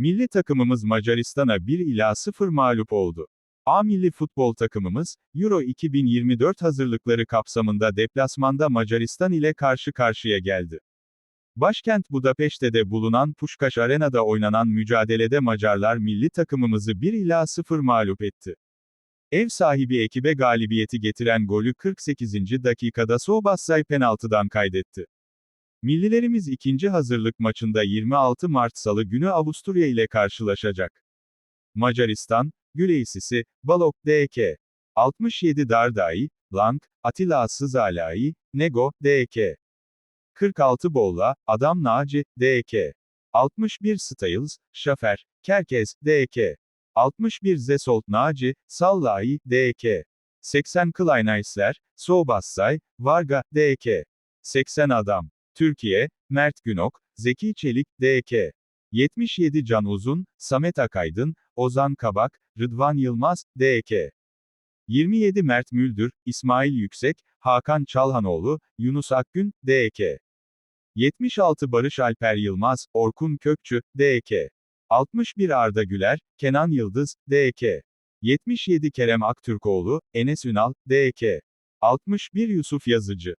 Milli takımımız Macaristan'a 1 ila 0 mağlup oldu. A milli futbol takımımız, Euro 2024 hazırlıkları kapsamında deplasmanda Macaristan ile karşı karşıya geldi. Başkent Budapeşte'de bulunan Puşkaş Arena'da oynanan mücadelede Macarlar milli takımımızı 1 ila 0 mağlup etti. Ev sahibi ekibe galibiyeti getiren golü 48. dakikada Sobassay penaltıdan kaydetti. Millilerimiz ikinci hazırlık maçında 26 Mart Salı günü Avusturya ile karşılaşacak. Macaristan, Güleysisi, Balok DK. 67 Dardai, Lang, Atilla Assızalai, Nego, DK. 46 Bolla, Adam Naci, DK. 61 Styles, Şafer, Kerkez, DK. 61 Zesolt Naci, Sallai, DK. 80 Kleinaysler, Sobassay, Varga, DK. 80 Adam. Türkiye, Mert Günok, Zeki Çelik, DK. 77 Can Uzun, Samet Akaydın, Ozan Kabak, Rıdvan Yılmaz, DK. 27 Mert Müldür, İsmail Yüksek, Hakan Çalhanoğlu, Yunus Akgün, DK. 76 Barış Alper Yılmaz, Orkun Kökçü, DK. 61 Arda Güler, Kenan Yıldız, DK. 77 Kerem Aktürkoğlu, Enes Ünal, DK. 61 Yusuf Yazıcı.